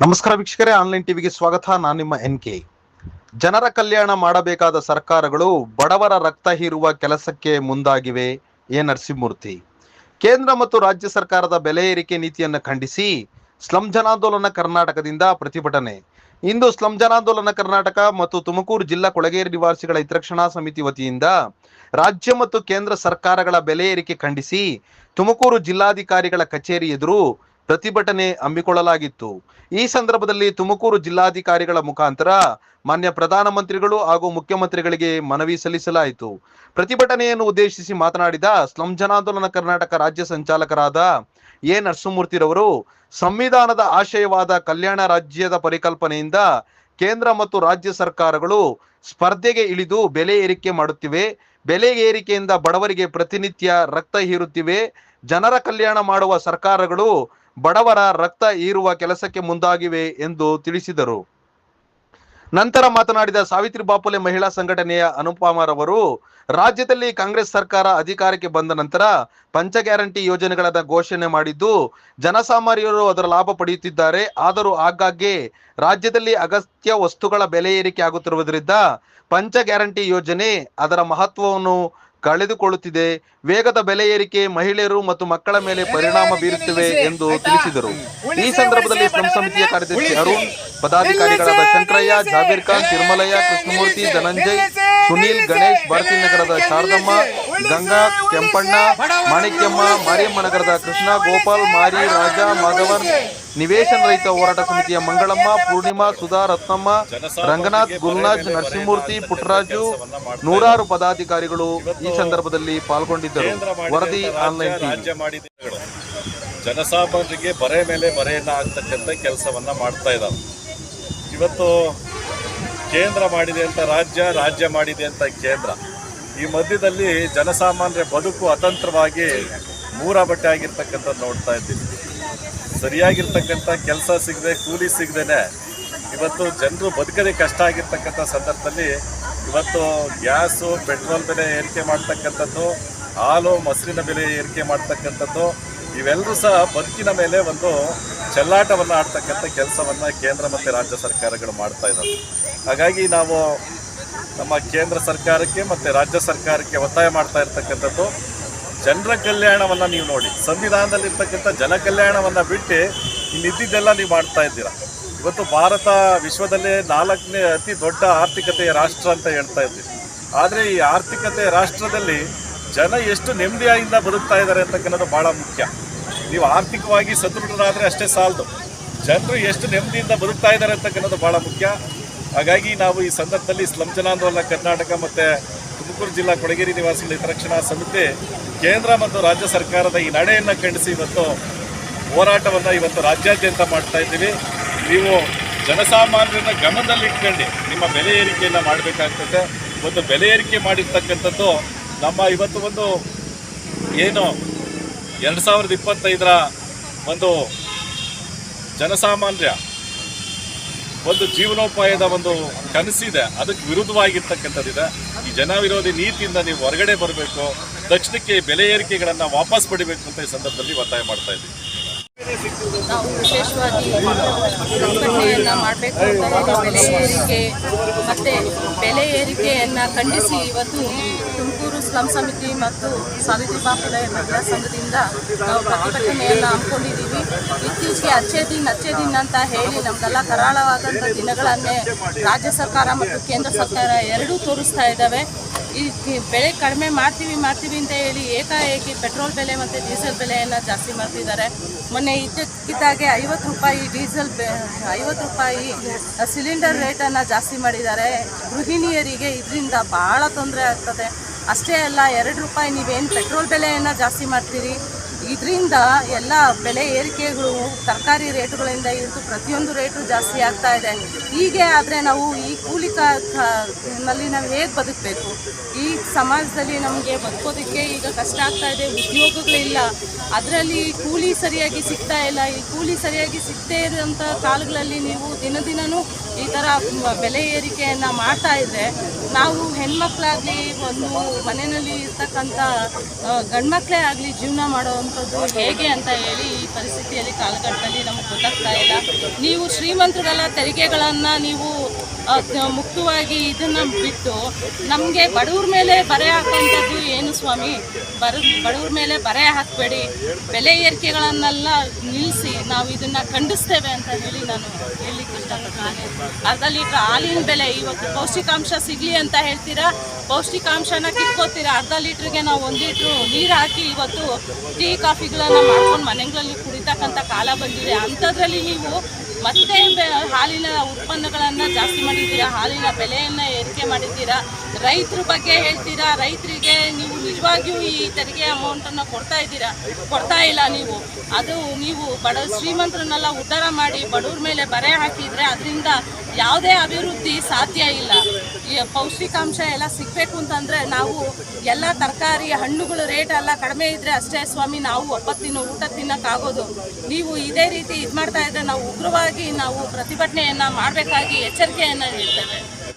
ನಮಸ್ಕಾರ ವೀಕ್ಷಕರೇ, ಆನ್ಲೈನ್ ಟಿವಿಗೆ ಸ್ವಾಗತ. ನಾನು ನಿಮ್ಮ ಎನ್ ಕೆ. ಜನರ ಕಲ್ಯಾಣ ಮಾಡಬೇಕಾದ ಸರ್ಕಾರಗಳು ಬಡವರ ರಕ್ತ ಹೀರುವ ಕೆಲಸಕ್ಕೆ ಮುಂದಾಗಿವೆ, ಎ. ನರಸಿಂಹಮೂರ್ತಿ. ಕೇಂದ್ರ ಮತ್ತು ರಾಜ್ಯ ಸರ್ಕಾರದ ಬೆಲೆ ಏರಿಕೆ ನೀತಿಯನ್ನು ಖಂಡಿಸಿ ಸ್ಲಂ ಜನಾಂದೋಲನ ಕರ್ನಾಟಕದಿಂದ ಪ್ರತಿಭಟನೆ. ಇಂದು ಸ್ಲಂ ಜನಾಂದೋಲನ ಕರ್ನಾಟಕ ಮತ್ತು ತುಮಕೂರು ಜಿಲ್ಲಾ ಕೊಳಗೇರಿ ನಿವಾಸಿಗಳ ಹಿತರಕ್ಷಣಾ ಸಮಿತಿ ವತಿಯಿಂದ ರಾಜ್ಯ ಮತ್ತು ಕೇಂದ್ರ ಸರ್ಕಾರಗಳ ಬೆಲೆ ಏರಿಕೆ ಖಂಡಿಸಿ ತುಮಕೂರು ಜಿಲ್ಲಾಧಿಕಾರಿಗಳ ಕಚೇರಿ ಎದುರು ಪ್ರತಿಭಟನೆ ಹಮ್ಮಿಕೊಳ್ಳಲಾಗಿತ್ತು. ಈ ಸಂದರ್ಭದಲ್ಲಿ ತುಮಕೂರು ಜಿಲ್ಲಾಧಿಕಾರಿಗಳ ಮುಖಾಂತರ ಮಾನ್ಯ ಪ್ರಧಾನಮಂತ್ರಿಗಳು ಹಾಗೂ ಮುಖ್ಯಮಂತ್ರಿಗಳಿಗೆ ಮನವಿ ಸಲ್ಲಿಸಲಾಯಿತು. ಪ್ರತಿಭಟನೆಯನ್ನು ಉದ್ದೇಶಿಸಿ ಮಾತನಾಡಿದ ಸ್ಲಂ ಜನಾಂದೋಲನ ಕರ್ನಾಟಕ ರಾಜ್ಯ ಸಂಚಾಲಕರಾದ ಎ. ನರಸಿಂಹಮೂರ್ತಿರವರು, ಸಂವಿಧಾನದ ಆಶಯವಾದ ಕಲ್ಯಾಣ ರಾಜ್ಯದ ಪರಿಕಲ್ಪನೆಯಿಂದ ಕೇಂದ್ರ ಮತ್ತು ರಾಜ್ಯ ಸರ್ಕಾರಗಳು ಸ್ಪರ್ಧೆಗೆ ಇಳಿದು ಬೆಲೆ ಏರಿಕೆ ಮಾಡುತ್ತಿವೆ. ಬೆಲೆ ಏರಿಕೆಯಿಂದ ಬಡವರಿಗೆ ಪ್ರತಿನಿತ್ಯ ರಕ್ತ ಹೀರುತ್ತಿವೆ. ಜನರ ಕಲ್ಯಾಣ ಮಾಡುವ ಸರ್ಕಾರಗಳು ಬಡವರ ರಕ್ತ ಹೀರುವ ಕೆಲಸಕ್ಕೆ ಮುಂದಾಗಿವೆ ಎಂದು ತಿಳಿಸಿದರು. ನಂತರ ಮಾತನಾಡಿದ ಸಾವಿತ್ರಿ ಬಾಪುಲೆ ಮಹಿಳಾ ಸಂಘಟನೆಯ ಅನುಪಮರವರು, ರಾಜ್ಯದಲ್ಲಿ ಕಾಂಗ್ರೆಸ್ ಸರ್ಕಾರ ಅಧಿಕಾರಕ್ಕೆ ಬಂದ ನಂತರ ಪಂಚ ಗ್ಯಾರಂಟಿ ಯೋಜನೆಗಳನ್ನು ಘೋಷಣೆ ಮಾಡಿದ್ದು, ಜನಸಾಮಾನ್ಯರು ಅದರ ಲಾಭ ಪಡೆಯುತ್ತಿದ್ದಾರೆ. ಆದರೂ ಆಗಾಗ್ಗೆ ರಾಜ್ಯದಲ್ಲಿ ಅಗತ್ಯ ವಸ್ತುಗಳ ಬೆಲೆ ಏರಿಕೆ ಆಗುತ್ತಿರುವುದರಿಂದ ಪಂಚ ಗ್ಯಾರಂಟಿ ಯೋಜನೆ ಅದರ ಮಹತ್ವವನ್ನು ಕಳೆದುಕೊಳ್ಳುತ್ತಿದೆ. ವೇಗದ ಬೆಲೆ ಏರಿಕೆ ಮಹಿಳೆಯರು ಮತ್ತು ಮಕ್ಕಳ ಮೇಲೆ ಪರಿಣಾಮ ಬೀರುತ್ತಿವೆ ಎಂದು ತಿಳಿಸಿದರು. ಈ ಸಂದರ್ಭದಲ್ಲಿ ಶ್ರಮ ಸಮಿತಿಯ ಕಾರ್ಯದರ್ಶಿ ಅರುಣ್, ಪದಾಧಿಕಾರಿಗಳಾದ ಶಂಕರಯ್ಯ ಜಾಬೀರ್ ಖಾನ್, ತಿರುಮಲಯ್ಯ, ಕೃಷ್ಣಮೂರ್ತಿ, ಧನಂಜಯ್ ಸುನೀಲ್ ಗಣೇಶ್ ಭಾರತಿ ನಗರದ ಶಾರದಮ್ಮ ಗಂಗಾ ಕೆಂಪಣ್ಣ ಮಾಣಿಕ್ಯಮ್ಮ ಮಾರಿಯಮ್ಮ ನಗರದ ಕೃಷ್ಣ ಗೋಪಾಲ್ ಮಾರಿ ರಾಜ ಮಾಧವನ್ ನಿವೇಶನ ರಹಿತ ಹೋರಾಟ ಸಮಿತಿಯ ಮಂಗಳಮ್ಮ ಪೂರ್ಣಿಮಾ ಸುಧಾ ರತ್ನಮ್ಮ ರಂಗನಾಥ್ ಗುರುನಾಥ್ ನರಸಿಂಹಮೂರ್ತಿ ಪುಟ್ಟರಾಜು ನೂರಾರು ಪದಾಧಿಕಾರಿಗಳು ಈ ಸಂದರ್ಭದಲ್ಲಿ ಪಾಲ್ಗೊಂಡಿದ್ದರು. ವರದಿ ಆನ್ಲೈನ್ ಜನಸಾಮಾನ್ಯರಿಗೆ ಬರೆ ಮೇಲೆ ಬರೆಯನ್ನ ಆಗ್ತಕ್ಕಂಥ ಕೆಲಸವನ್ನ ಮಾಡ್ತಾ ಇದ್ದಾರೆ ಇವತ್ತು ಕೇಂದ್ರ ಮಾಡಿದೆ ಅಂತ ರಾಜ್ಯ ರಾಜ್ಯ ಮಾಡಿದೆ ಅಂತ ಕೇಂದ್ರ. ಈ ಮಧ್ಯದಲ್ಲಿ ಜನಸಾಮಾನ್ಯರ ಬದುಕು ಅತಂತ್ರವಾಗಿ ಮೂರ ಬಟ್ಟೆ ಆಗಿರ್ತಕ್ಕಂಥದ್ದು ನೋಡ್ತಾ ಇದ್ದೀವಿ ಸರಿಯಾಗಿರ್ತಕ್ಕಂಥ ಕೆಲಸ ಸಿಗದೆ, ಕೂಲಿ ಸಿಗದೇನೆ ಇವತ್ತು ಜನರು ಬದುಕದೇ ಕಷ್ಟ ಆಗಿರ್ತಕ್ಕಂಥ ಸಂದರ್ಭದಲ್ಲಿ ಇವತ್ತು ಗ್ಯಾಸು, ಪೆಟ್ರೋಲ್ ಬೆಲೆ ಏರಿಕೆ ಮಾಡ್ತಕ್ಕಂಥದ್ದು, ಹಾಲು, ಮೊಸರಿನ ಬೆಲೆ ಏರಿಕೆ ಮಾಡ್ತಕ್ಕಂಥದ್ದು, ಇವೆಲ್ಲರೂ ಸಹ ಬದುಕಿನ ಮೇಲೆ ಒಂದು ಚೆಲ್ಲಾಟವನ್ನು ಆಡ್ತಕ್ಕಂಥ ಕೆಲಸವನ್ನು ಕೇಂದ್ರ ಮತ್ತು ರಾಜ್ಯ ಸರ್ಕಾರಗಳು ಮಾಡ್ತಾ ಇದ್ದಾವೆ ಹಾಗಾಗಿ ನಾವು ನಮ್ಮ ಕೇಂದ್ರ ಸರ್ಕಾರಕ್ಕೆ ಮತ್ತು ರಾಜ್ಯ ಸರ್ಕಾರಕ್ಕೆ ಒತ್ತಾಯ ಮಾಡ್ತಾ ಇರ್ತಕ್ಕಂಥದ್ದು, ಜನರ ಕಲ್ಯಾಣವನ್ನು ನೀವು ನೋಡಿ. ಸಂವಿಧಾನದಲ್ಲಿರ್ತಕ್ಕಂಥ ಜನ ಕಲ್ಯಾಣವನ್ನು ಬಿಟ್ಟು ಇನ್ನಿದ್ದೆಲ್ಲ ನೀವು ಮಾಡ್ತಾ ಇದ್ದೀರಾ. ಇವತ್ತು ಭಾರತ ವಿಶ್ವದಲ್ಲೇ ನಾಲ್ಕನೇ ಅತಿ ದೊಡ್ಡ ಆರ್ಥಿಕತೆಯ ರಾಷ್ಟ್ರ ಅಂತ ಹೇಳ್ತಾ ಇದ್ದೀವಿ. ಆದರೆ ಈ ಆರ್ಥಿಕತೆಯ ರಾಷ್ಟ್ರದಲ್ಲಿ ಜನ ಎಷ್ಟು ನೆಮ್ಮದಿಯಿಂದ ಬದುಕ್ತಾ ಇದ್ದಾರೆ ಅಂತಕ್ಕನ್ನೋದು ಭಾಳ ಮುಖ್ಯ. ನೀವು ಆರ್ಥಿಕವಾಗಿ ಸದೃಢರಾದರೆ ಅಷ್ಟೇ ಸಾಲದು. ಜನರು ಎಷ್ಟು ನೆಮ್ಮದಿಯಿಂದ ಬದುಕ್ತಾ ಇದ್ದಾರೆ ಅಂತಕ್ಕನ್ನೋದು ಭಾಳ ಮುಖ್ಯ. ಹಾಗಾಗಿ ನಾವು ಈ ಸಂದರ್ಭದಲ್ಲಿ ಸ್ಲಂ ಜನಾಂದೋಲನ ಕರ್ನಾಟಕ ಮತ್ತು ತುಮಕೂರು ಜಿಲ್ಲಾ ಕೊಡಗೇರಿ ನಿವಾಸಿಗಳ ಹಿತರಕ್ಷಣಾ ಸಮಿತಿ, ಕೇಂದ್ರ ಮತ್ತು ರಾಜ್ಯ ಸರ್ಕಾರದ ಈ ನಡೆಯನ್ನು ಖಂಡಿಸಿ ಇವತ್ತು ಹೋರಾಟವನ್ನು ಇವತ್ತು ರಾಜ್ಯಾದ್ಯಂತ ಮಾಡ್ತಾ ಇದ್ದೀವಿ. ನೀವು ಜನಸಾಮಾನ್ಯರನ್ನ ಗಮನದಲ್ಲಿ ಇಟ್ಕೊಂಡು ನಿಮ್ಮ ಬೆಲೆ ಏರಿಕೆಯನ್ನು ಮಾಡಬೇಕಾಗ್ತದೆ. ಒಂದು ಬೆಲೆ ಏರಿಕೆ ಮಾಡಿರ್ತಕ್ಕಂಥದ್ದು ನಮ್ಮ ಇವತ್ತು ಒಂದು ಏನು ಎರಡು ಸಾವಿರದ ಇಪ್ಪತ್ತೈದರ ಒಂದು ಜನಸಾಮಾನ್ಯ ಒಂದು ಜೀವನೋಪಾಯದ ಒಂದು ಕನಸಿದೆ. ಅದಕ್ಕೆ ವಿರುದ್ಧವಾಗಿರ್ತಕ್ಕಂಥದ್ದಿದೆ. ಈ ಜನ ವಿರೋಧಿ ನೀತಿಯಿಂದ ನೀವು ಹೊರಗಡೆ ಬರಬೇಕು. ದಕ್ಷಿಣಕ್ಕೆ ಬೆಲೆ ಏರಿಕೆಗಳನ್ನು ವಾಪಸ್ ಪಡಿಬೇಕು ಅಂತ ಈ ಸಂದರ್ಭದಲ್ಲಿ ಒತ್ತಾಯ ಮಾಡ್ತಾ ಇದ್ದೀವಿ ನಾವು ವಿಶೇಷವಾಗಿ ಸಂಘಟನೆಯನ್ನು ಮಾಡಬೇಕು ಅಂತ ಬೆಲೆ ಏರಿಕೆ, ಮತ್ತು ಬೆಲೆ ಏರಿಕೆಯನ್ನು ಖಂಡಿಸಿ ಇವತ್ತು ತುಮಕೂರು ಸ್ಲಂ ಸಮಿತಿ ಮತ್ತು ಸಾವಿತ್ರಿ ಬಾಪುಲ ಮಹಿಳಾ ಸಂಘದಿಂದ ನಾವು ಪ್ರತಿಭಟನೆಯನ್ನು ಹಮ್ಮಿಕೊಂಡಿದ್ದೀವಿ. ಇತ್ತೀಚೆಗೆ ಅಚ್ಚೇ ದಿನ, ಅಚ್ಚೆ ದಿನ ಅಂತ ಹೇಳಿ ನಮ್ದೆಲ್ಲ ಕರಾಳವಾದಂಥ ದಿನಗಳನ್ನೇ ರಾಜ್ಯ ಸರ್ಕಾರ ಮತ್ತು ಕೇಂದ್ರ ಸರ್ಕಾರ ಎರಡೂ ತೋರಿಸ್ತಾ ಇದ್ದಾವೆ. ಈ ಬೆಲೆ ಕಡಿಮೆ ಮಾಡ್ತೀವಿ ಮಾಡ್ತೀವಿ ಅಂತ ಹೇಳಿ ಏಕಾಏಕಿ ಪೆಟ್ರೋಲ್ ಬೆಲೆ ಮತ್ತು ಡೀಸೆಲ್ ಬೆಲೆಯನ್ನು ಜಾಸ್ತಿ ಮಾಡ್ತಿದ್ದಾರೆ. ಮೊನ್ನೆ ಇದ್ದಕ್ಕಿದ್ದಾಗೆ ಐವತ್ತು ರೂಪಾಯಿ ಡೀಸೆಲ್ ಬೆ ಐವತ್ತು ರೂಪಾಯಿ ಸಿಲಿಂಡರ್ ರೇಟನ್ನು ಜಾಸ್ತಿ ಮಾಡಿದ್ದಾರೆ. ಗೃಹಿಣಿಯರಿಗೆ ಇದರಿಂದ ಭಾಳ ತೊಂದರೆ ಆಗ್ತದೆ. ಅಷ್ಟೇ ಅಲ್ಲ, ಎರಡು ರೂಪಾಯಿ ನೀವೇನು ಪೆಟ್ರೋಲ್ ಬೆಲೆಯನ್ನು ಜಾಸ್ತಿ ಮಾಡ್ತೀರಿ? ಇದರಿಂದ ಎಲ್ಲ ಬೆಲೆ ಏರಿಕೆಗಳು, ತರಕಾರಿ ರೇಟುಗಳಿಂದ ಹಿಡಿದು ಪ್ರತಿಯೊಂದು ರೇಟು ಜಾಸ್ತಿ ಆಗ್ತಾ ಇದೆ. ಹೀಗೆ ಆದರೆ ನಾವು ಈ ಕೂಲಿ ನಲ್ಲಿ ನಾವು ಹೇಗೆ ಬದುಕಬೇಕು? ಈ ಸಮಾಜದಲ್ಲಿ ನಮಗೆ ಬದುಕೋದಕ್ಕೆ ಈಗ ಕಷ್ಟ ಆಗ್ತಾ ಇದೆ, ಉದ್ಯೋಗಗಳಿಲ್ಲ. ಅದರಲ್ಲಿ ಕೂಲಿ ಸರಿಯಾಗಿ ಸಿಗ್ತಾ ಇಲ್ಲ. ಈ ಕೂಲಿ ಸರಿಯಾಗಿ ಸಿಗದೇ ಇರೋಂಥ ಕಾಲಗಳಲ್ಲಿ ನೀವು ದಿನ ದಿನನೂ ಈ ಥರ ಬೆಲೆ ಏರಿಕೆಯನ್ನು ಮಾಡ್ತಾ ಇದ್ದರೆ ನಾವು ಹೆಣ್ಮಕ್ಳಾಗಲಿ ಒಂದು ಮನೆಯಲ್ಲಿ ಇರ್ತಕ್ಕಂಥ ಗಂಡ್ಮಕ್ಳೇ ಆಗಲಿ ಜೀವನ ಮಾಡೋವಂಥದ್ದು ಹೇಗೆ ಅಂತ ಹೇಳಿ ಈ ಪರಿಸ್ಥಿತಿಯಲ್ಲಿ ಕಾಲಘಟ್ಟದಲ್ಲಿ ನಮಗೆ ಗೊತ್ತಾಗ್ತಾ ಇಲ್ಲ. ನೀವು ಶ್ರೀಮಂತರೆಲ್ಲ ತೆರಿಗೆಗಳನ್ನು ನೀವು ಮುಕ್ತವಾಗಿ ಇದನ್ನು ಬಿಟ್ಟು ನಮಗೆ ಬಡವ್ರ ಮೇಲೆ ಬರೆ ಹಾಕುವಂಥದ್ದು ಏನು ಸ್ವಾಮಿ ಬರ, ಬಡವ್ರ ಮೇಲೆ ಬರೆ ಹಾಕಬೇಡಿ. ಬೆಲೆ ಏರಿಕೆಗಳನ್ನೆಲ್ಲ ನಿಲ್ಲಿಸಿ ನಾವು ಇದನ್ನು ಖಂಡಿಸ್ತೇವೆ ಅಂತ ಹೇಳಿ ನಾನು ಹೇಳಲಿಕ್ಕೆ ಇಷ್ಟಪಡ್ತೀನಿ. ಅರ್ಧ ಲೀಟ್ರ್ ಹಾಲಿನ ಬೆಲೆ ಇವತ್ತು ಪೌಷ್ಟಿಕಾಂಶ ಸಿಗಲಿ ಅಂತ ಹೇಳ್ತೀರಾ? ಪೌಷ್ಟಿಕಾಂಶನ ಕಿತ್ಕೋತೀರಾ? ಅರ್ಧ ಲೀಟ್ರಿಗೆ ನಾವು ಒಂದು ಲೀಟ್ರು ನೀರು ಹಾಕಿ ಇವತ್ತು ಟೀ, ಕಾಫಿಗಳನ್ನು ಮಾಡ್ಕೊಂಡು ಮನೆಗಳಲ್ಲಿ ಕುಡಿತಕ್ಕಂಥ ಕಾಲ ಬಂದಿದೆ. ಅಂಥದ್ರಲ್ಲಿ ನೀವು ಮತ್ತೆ ಹಾಲಿನ ಉತ್ಪನ್ನಗಳನ್ನು ಜಾಸ್ತಿ ಮಾಡಿದ್ದೀರಾ? ಹಾಲಿನ ಬೆಲೆಯನ್ನು ಏರಿಕೆ ಮಾಡಿದ್ದೀರಾ? ರೈತರ ಬಗ್ಗೆ ಹೇಳ್ತೀರಾ? ರೈತರಿಗೆ ನೀವು ನಿಜವಾಗಿಯೂ ಈ ತೆರಿಗೆ ಅಮೌಂಟನ್ನು ಕೊಡ್ತಾ ಇದ್ದೀರಾ? ಕೊಡ್ತಾ ಇಲ್ಲ ನೀವು. ಅದು ನೀವು ಬಡ ಶ್ರೀಮಂತರನ್ನೆಲ್ಲ ಉದ್ಧಾರ ಮಾಡಿ ಬಡವ್ರ ಮೇಲೆ ಬರೆ ಹಾಕಿದರೆ, ಅದರಿಂದ ಯಾವುದೇ ಅಭಿವೃದ್ಧಿ ಸಾಧ್ಯ ಇಲ್ಲ. ಈ ಪೌಷ್ಟಿಕಾಂಶ ಎಲ್ಲ ಸಿಗಬೇಕು ಅಂತಂದರೆ ನಾವು ಎಲ್ಲ ತರಕಾರಿ ಹಣ್ಣುಗಳು ರೇಟ್ ಎಲ್ಲ ಕಡಿಮೆ ಇದ್ದರೆ ಅಷ್ಟೇ ಸ್ವಾಮಿ, ನಾವು ಒಪ್ಪತ್ತಿನ ಊಟ ತಿನ್ನೋಕ್ಕಾಗೋದು ನೀವು ಇದೇ ರೀತಿ ಇದು ಮಾಡ್ತಾ ಇದ್ದರೆ ನಾವು ಉಗ್ರವಾಗಿ ನಾವು ಪ್ರತಿಭಟನೆಯನ್ನು ಮಾಡಬೇಕಾಗಿ ಎಚ್ಚರಿಕೆಯನ್ನು ನೀಡ್ತೇವೆ.